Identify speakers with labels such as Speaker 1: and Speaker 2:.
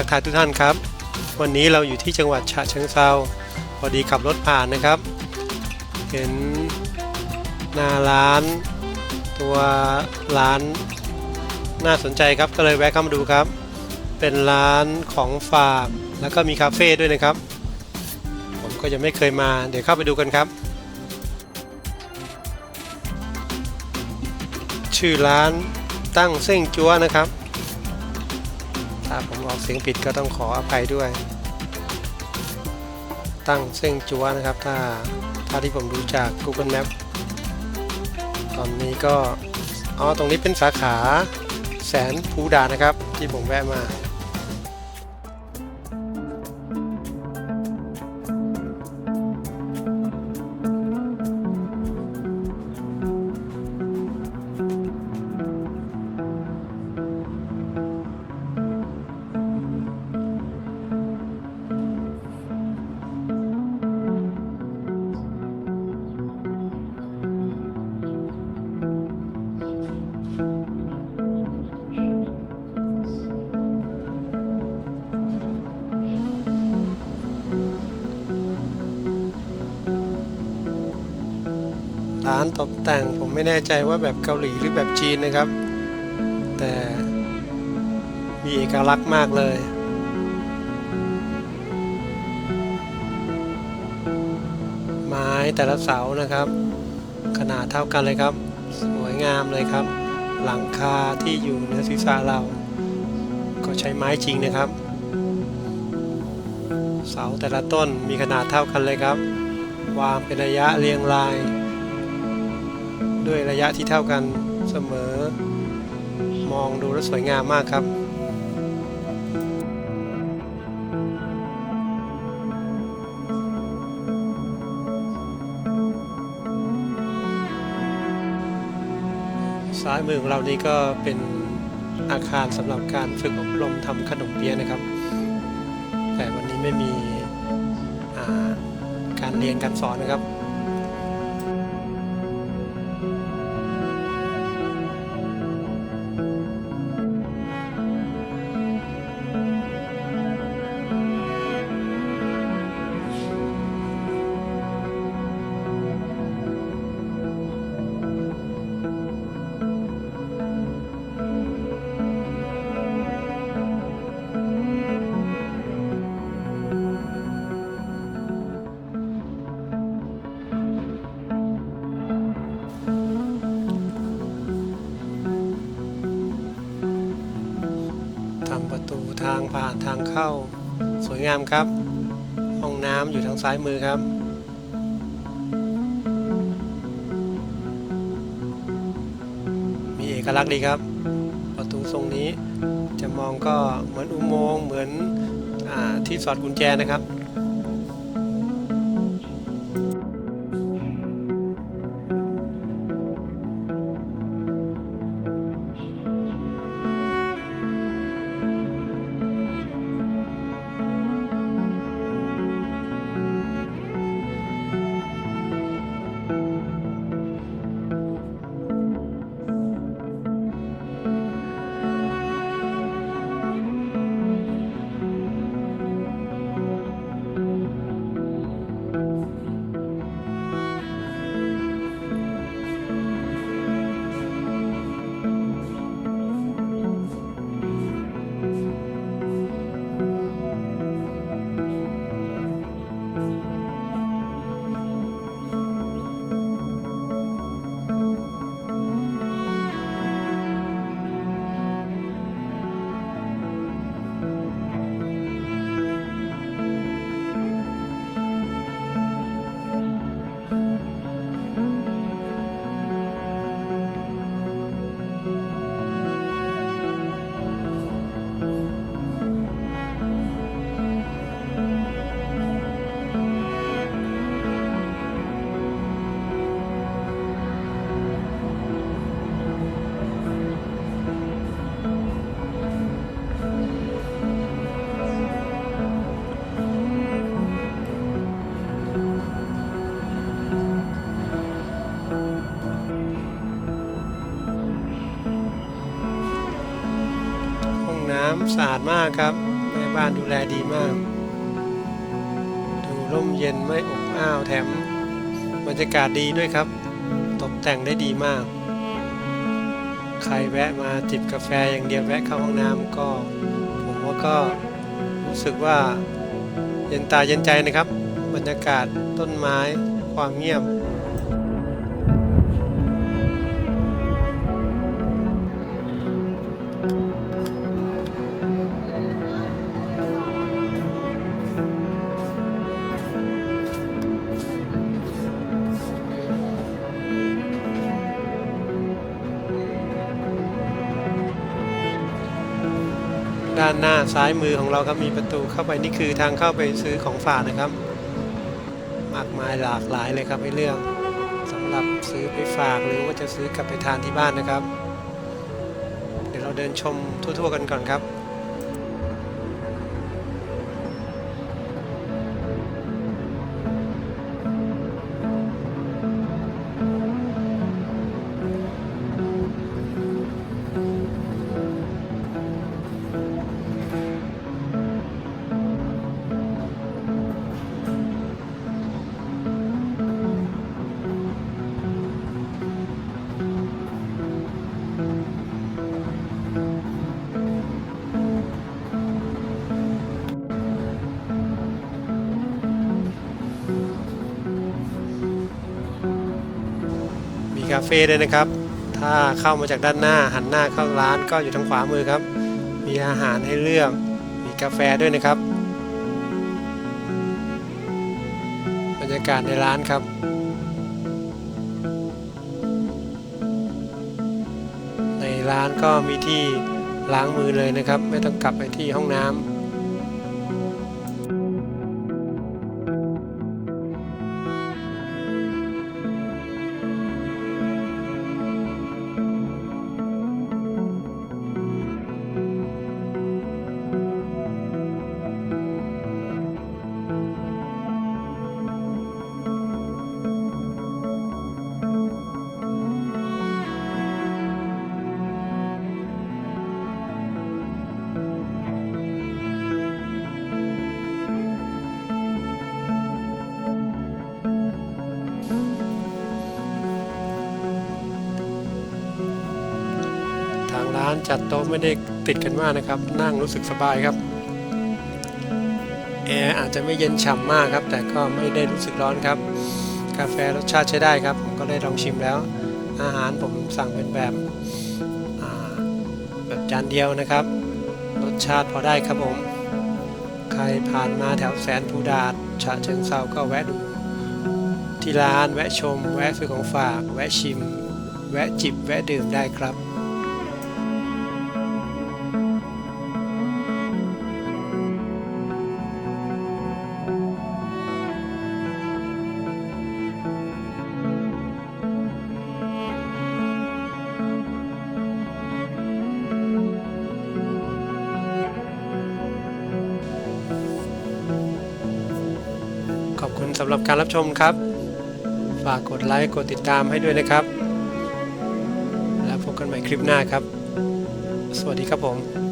Speaker 1: ทักทายทุกท่านครับ วันนี้เราอยู่ที่จังหวัดฉะเชิงเซาพอดีขับรถผ่านนะครับ เห็นหน้าร้าน ตัวร้าน น่าสนใจครับก็เลยแวะเข้ามาดูครับ เป็นร้านของฝากแล้วก็มีคาเฟ่ด้วยนะครับ ผมก็ยังไม่เคยมาเดี๋ยวเข้าไปดูกันครับ ชื่อร้านตั้งเส้งจัวนะครับ ถ้าผมออกเสียงผิดก็ต้องขออภัยด้วย ตั้งเส้งจัวนะครับ ถ้าถ้าที่ผมดูจาก Google Map ตอนนี้ก็อ๋อตรงนี้เป็นสาขา แสนภูดานะครับ ที่ผมแวะมา ตกแต่งผมไม่แน่ใจว่าแบบเกาหลีหรือแบบจีนนะครับ แต่มีเอกลักษณ์มากเลยไม้แต่ละเสานะครับ ขนาดเท่ากันเลยครับ สวยงามเลยครับ หลังคาที่อยู่เหนือศีรษะเรา ก็ใช้ไม้จริงนะครับ เสาแต่ละต้นมีขนาดเท่ากันเลยครับ วางเป็นระยะเรียงราย ด้วยระยะที่เท่ากันเสมอ มองดูแล้วสวยงามมากครับซ้ายมือของเรานี่ก็เป็นอาคารสำหรับการฝึกอบรมทำขนมเปี๊ยะนะครับ แต่วันนี้ไม่มีการเรียนการสอนนะครับ ทางผ่านทางเข้า สวยงามครับ ห้องน้ำอยู่ทางซ้ายมือครับ มีเอกลักษณ์ดีครับ ประตูทรงนี้จะมองก็เหมือนอุโมงค์เหมือนอที่สอดกุญแจนะครับ สะอาดมากครับ แม่บ้านดูแลดีมาก ดูร่มเย็นไม่อบอ้าวแถมบรรยากาศดีด้วยครับ ตกแต่งได้ดีมาก ใครแวะมาจิบกาแฟอย่างเดียวแวะเข้าห้องน้ำก็ ผมว่าก็รู้สึกว่าเย็นตาเย็นใจนะครับ บรรยากาศต้นไม้ความเงียบ ด้านหน้าซ้ายมือของเราครับมีประตูเข้าไปนี่คือทางเข้าไปซื้อของฝากนะครับ มากมายหลากหลายเลยครับให้เลือกสำหรับซื้อไปฝากหรือว่าจะซื้อกลับไปทานที่บ้านนะครับ เดี๋ยวเราเดินชมทั่วๆกันก่อนครับาเฟ่ด้วยนะครับ ถ้าเข้ามาจากด้านหน้าหันหน้าเข้าร้านก็อยู่ทางขวามือครับ มีอาหารให้เลือก มีกาแฟด้วยนะครับ บรรยากาศในร้านครับในร้านก็มีที่ล้างมือเลยนะครับ ไม่ต้องกลับไปที่ห้องน้ำ ร้านจัดโต๊ะไม่ได้ติดกันมากนะครับ นั่งรู้สึกสบายครับแอร์อาจจะไม่เย็นฉ่ำมากครับ แต่ก็ไม่ได้รู้สึกร้อนครับ กาแฟรสชาติใช้ได้ครับ ผมก็ได้ลองชิมแล้ว อาหารผมสั่งเป็นแบบแบบจานเดียวนะครับ รสชาติพอได้ครับผม ใครผ่านมาแถวแสนภูดาดฉะเชิงเซาก็แวะดู ที่ร้านแวะชม แวะซื้อของฝาก แวะชิม แวะจิบ แวะดื่มได้ครับ อบคุณสำหรับการรับชมครับ ฝากกดไลค์กดติดตามให้ด้วยนะครับ แล้วพบกันใหม่คลิปหน้าครับ สวัสดีครับผม